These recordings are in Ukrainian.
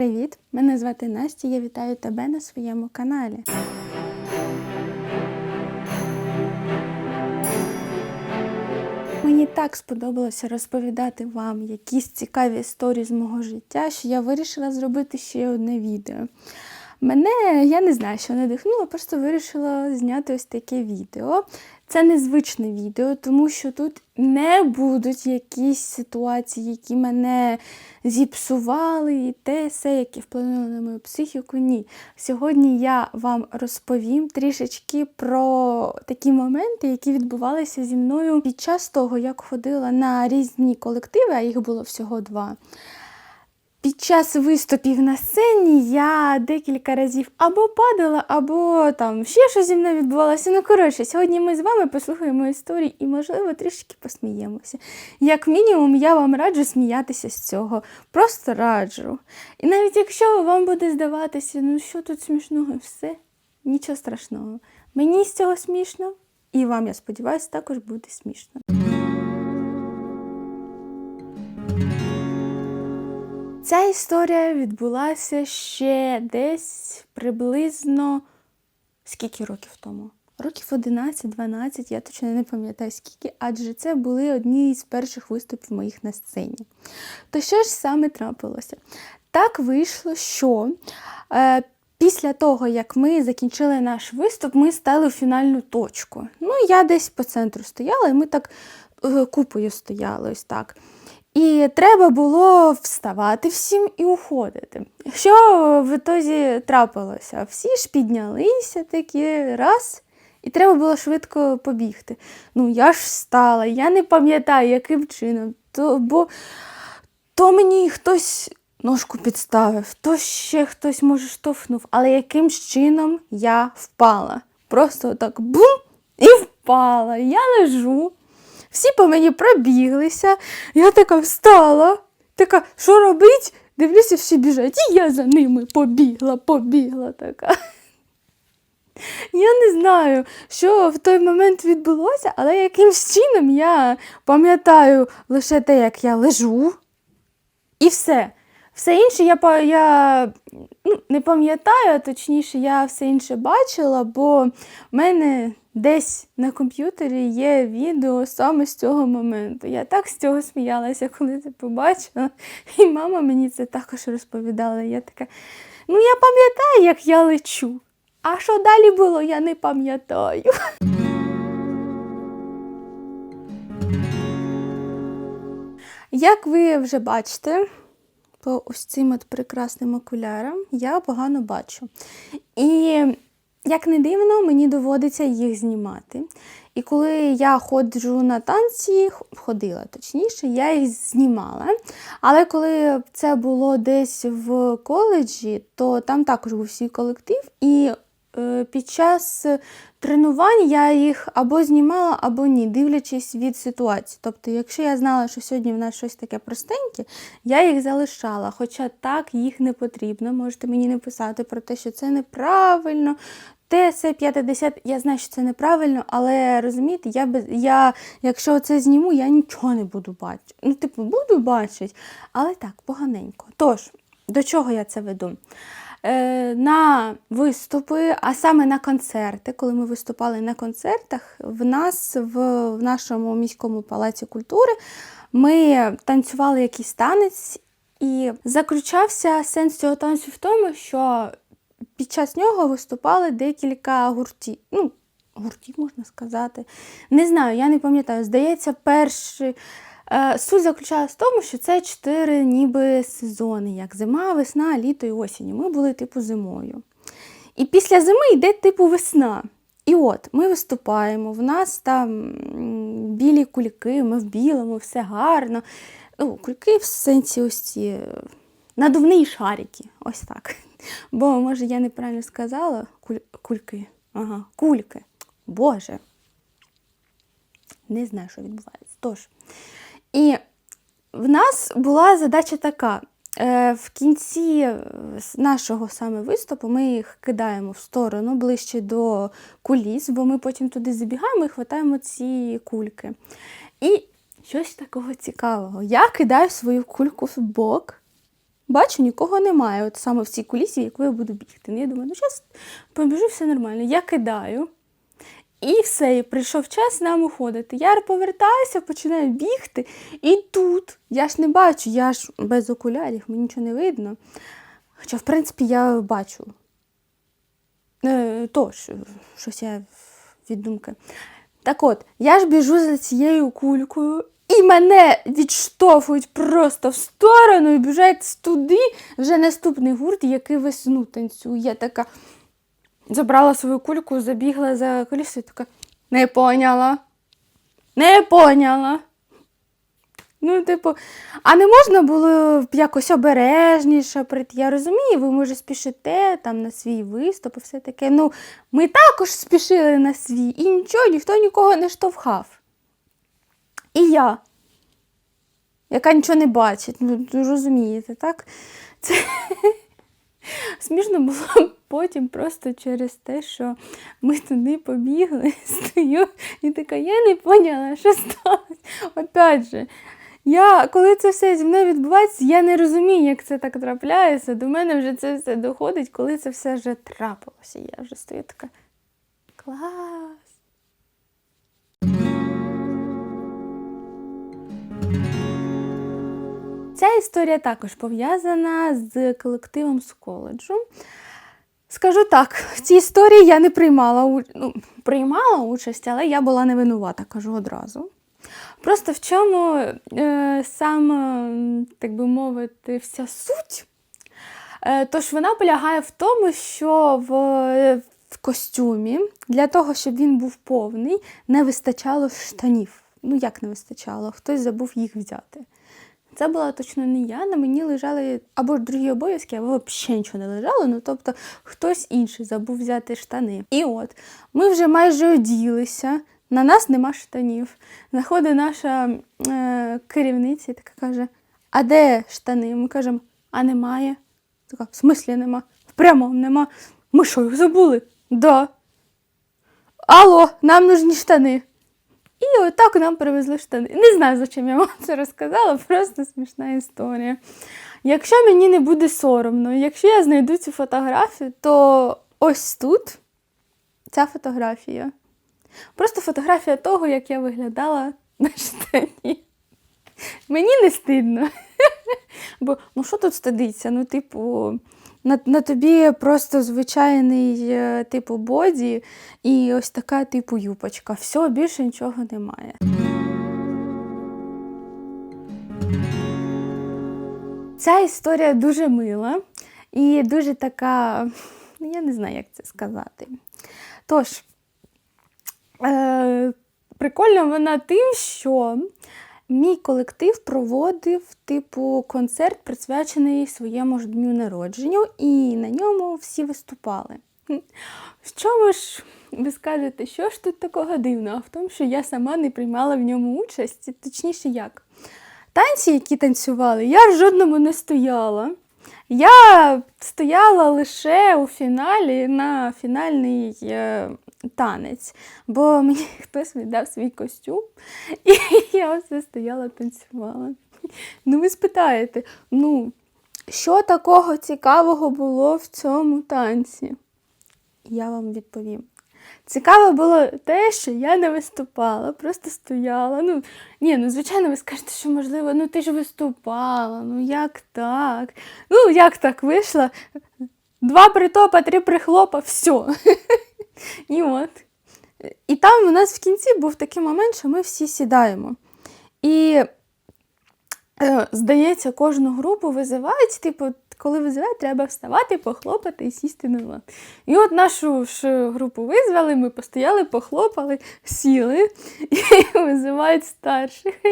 Привіт! Мене звати Настя. Я вітаю тебе на своєму каналі. Мені так сподобалося розповідати вам якісь цікаві історії з мого життя, що я вирішила зробити ще одне відео. Мене я не знаю, що надихнуло, просто вирішила зняти ось таке відео. Це незвичне відео, тому що тут не будуть якісь ситуації, які мене зіпсували, і те, все, які вплинули на мою психіку. Ні. Сьогодні я вам розповім трішечки про такі моменти, які відбувалися зі мною під час того, як ходила на різні колективи, а їх було всього два. Під час виступів на сцені я декілька разів або падала, або там ще щось зі мною відбувалося. Ну, коротше, сьогодні ми з вами послухаємо історії і, можливо, трішки посміємося. Як мінімум, я вам раджу сміятися з цього. Просто раджу. І навіть якщо вам буде здаватися, ну що тут смішного, все, нічого страшного. Мені з цього смішно, і вам, я сподіваюся, також буде смішно. Ця історія відбулася ще десь приблизно скільки років тому? Років 11-12, я точно не пам'ятаю скільки, адже це були одні з перших виступів моїх на сцені. То що ж саме трапилося? Так вийшло, що е, після того, як ми закінчили наш виступ, ми стали в фінальну точку. Ну, я десь по центру стояла, і ми так е, купою стояли ось так. І треба було вставати всім і уходити. Що в ітозі трапилося? Всі ж піднялися такі раз, і треба було швидко побігти. Ну, я ж встала, я не пам'ятаю, яким чином. То, бо то мені хтось ножку підставив, то ще хтось, може, штовхнув, але яким чином я впала. Просто так бум і впала. Я лежу. Всі по мені пробіглися. Я така встала, така, що робить? Дивлюся, всі біжать. І я за ними побігла, побігла така. Я не знаю, що в той момент відбулося, але якимсь чином я пам'ятаю лише те, як я лежу, і все. Все інше я, я ну, не пам'ятаю, а точніше, я все інше бачила, бо в мене десь на комп'ютері є відео саме з цього моменту. Я так з цього сміялася, коли це побачила. І мама мені це також розповідала. Я така, ну я пам'ятаю, як я лечу. А що далі було, я не пам'ятаю. Як ви вже бачите, по ось цим от прекрасним окулярам я погано бачу. І як не дивно, мені доводиться їх знімати. І коли я ходжу на танці, ходила точніше, я їх знімала. Але коли це було десь в коледжі, то там також був свій колектив, і е, під час тренувань я їх або знімала, або ні, дивлячись від ситуації. Тобто, якщо я знала, що сьогодні в нас щось таке простеньке, я їх залишала. Хоча так їх не потрібно. Можете мені не писати про те, що це неправильно. Те, це 50, я знаю, що це неправильно, але розумієте, я без я, якщо це зніму, я нічого не буду бачити. Ну, типу, буду бачити, але так, поганенько. Тож, до чого я це веду? Е, на виступи, а саме на концерти, коли ми виступали на концертах, в нас в, в нашому міському палаці культури ми танцювали якийсь танець, і заключався сенс цього танцю в тому, що під час нього виступали декілька гуртів. Ну, гуртів можна сказати. Не знаю, я не пам'ятаю. Здається, перший. Е, Суть заключалась в тому, що це чотири ніби сезони, як зима, весна, літо і осінь. Ми були типу зимою. І після зими йде типу весна. І от ми виступаємо, в нас там білі кульки, ми в білому, все гарно. Ну, кульки в сенсі ось ці надувні шарики, ось так. Бо, може, я неправильно сказала Куль... кульки. Ага, кульки. Боже. Не знаю, що відбувається. Тож. І в нас була задача така. Е, В кінці е, нашого саме виступу ми їх кидаємо в сторону ближче до куліс, бо ми потім туди забігаємо і хватаємо ці кульки. І щось такого цікавого. Я кидаю свою кульку в бок, бачу, нікого немає. От саме в цій кулісі, яку я буду бігти. Ну, я думаю, ну зараз побіжу, все нормально. Я кидаю. І все, і прийшов час нам уходити. Я повертаюся, починаю бігти. І тут я ж не бачу, я ж без окулярів, мені нічого не видно. Хоча, в принципі, я бачу. Е, тож, щось я від думки. Так от, я ж біжу за цією кулькою, і мене відштовхують просто в сторону і біжать туди вже наступний гурт, який весну танцює. Я така забрала свою кульку, забігла за колісо і така не поняла. Не поняла. Ну, типу, а не можна було якось обережніше прийти. Я розумію, ви може спішите там на свій виступ і все таке. Ну, ми також спішили на свій, і нічого, ніхто нікого не штовхав. І я, яка нічого не бачить, ну розумієте, так? Це смішно було потім просто через те, що ми туди побігли, стою і така, я не поняла, що сталося. Опять же, я, коли це все зі мною відбувається, я не розумію, як це так трапляється. До мене вже це все доходить, коли це все вже трапилося. Я вже стою така. Клас. Історія також пов'язана з колективом з коледжу. Скажу так, в цій історії я не приймала ну, приймала участь, але я була не винувата, кажу одразу. Просто в чому е, саме, так би мовити, вся суть. Е, тож вона полягає в тому, що в, в костюмі для того, щоб він був повний, не вистачало штанів. Ну, як не вистачало? Хтось забув їх взяти. Це була точно не я. На мені лежали або ж другі обов'язки, або взагалі нічого не лежало. Ну тобто хтось інший забув взяти штани. І от ми вже майже оділися. На нас нема штанів. Заходить наша е, керівниця і така каже: А де штани? Ми кажемо, а немає. Така, в смислі нема? В прямому нема. Ми що, їх забули? Да. Алло, нам нужні штани. І отак нам привезли штани. Не знаю, за чим я вам це розказала, просто смішна історія. Якщо мені не буде соромно, якщо я знайду цю фотографію, то ось тут ця фотографія. Просто фотографія того, як я виглядала на штані. Мені не стидно. Бо ну що тут стидиться? Ну, типу, на, на тобі просто звичайний е, типу боді і ось така типу юпочка. Все, більше нічого немає. Ця історія дуже мила і дуже така, ну я не знаю, як це сказати. Тож, е, прикольна вона тим, що мій колектив проводив типу концерт, присвячений своєму ж дню народження, і на ньому всі виступали. В чому ж ви скажете, що ж тут такого дивного? В тому, що я сама не приймала в ньому участь, точніше як. Танці, які танцювали, я в жодному не стояла. Я стояла лише у фіналі на фінальний е, танець, бо мені хтось віддав свій костюм, і я все стояла танцювала. Ну, ви спитаєте, ну, що такого цікавого було в цьому танці? Я вам відповім. Цікаво було те, що я не виступала, просто стояла. Ну, ні, ну звичайно, ви скажете, що можливо, ну ти ж виступала, ну як так? Ну, як так вийшло? Два притопа, три прихлопа, все. І от. І там у нас в кінці був такий момент, що ми всі сідаємо. І, е, здається, кожну групу визивають, типу, коли визивають, треба вставати, похлопати і сісти на. І от нашу ж групу визвали, ми постояли, похлопали, сіли і визивають старших.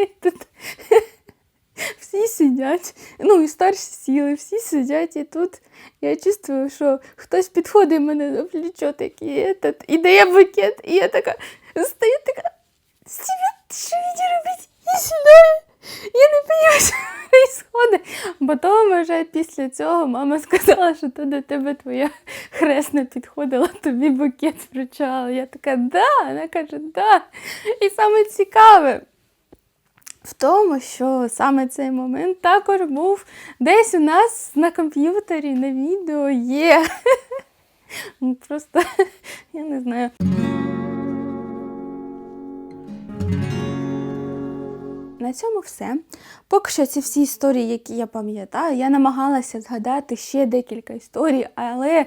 Всі сидять. Ну, і старші сіли, всі сидять, і тут я чувствую, що хтось підходить мене на плечо такий, і дає букет, і я така стою, така, що мені робити? Я сідаю. Я не розумію, що відбувається. Потім вже після цього мама сказала, що то до тебе твоя хресна підходила, тобі букет вручала. Я така, да, вона каже, да. І саме цікаве, в тому, що саме цей момент також був десь у нас на комп'ютері, на відео є. Просто я не знаю. На цьому все. Поки що ці всі історії, які я пам'ятаю, я намагалася згадати ще декілька історій, але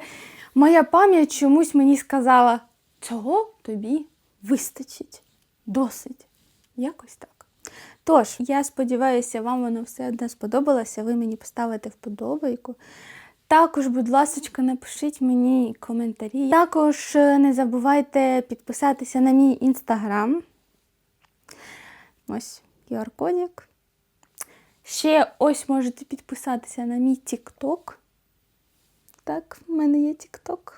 моя пам'ять чомусь мені сказала, цього тобі вистачить. Досить. Якось так. Тож, я сподіваюся, вам воно все одно сподобалося. Ви мені поставите вподобайку. Також, будь ласка, напишіть мені коментарі. Також е, не забувайте підписатися на мій інстаграм. Ось QR-кодик. Ще ось можете підписатися на мій TikTok. Так, в мене є TikTok.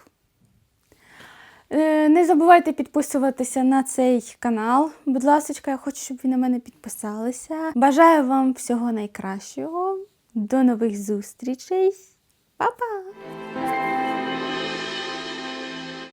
Е, Не забувайте підписуватися на цей канал. Будь ласка, я хочу, щоб ви на мене підписалися. Бажаю вам всього найкращого. До нових зустрічей. Па-па!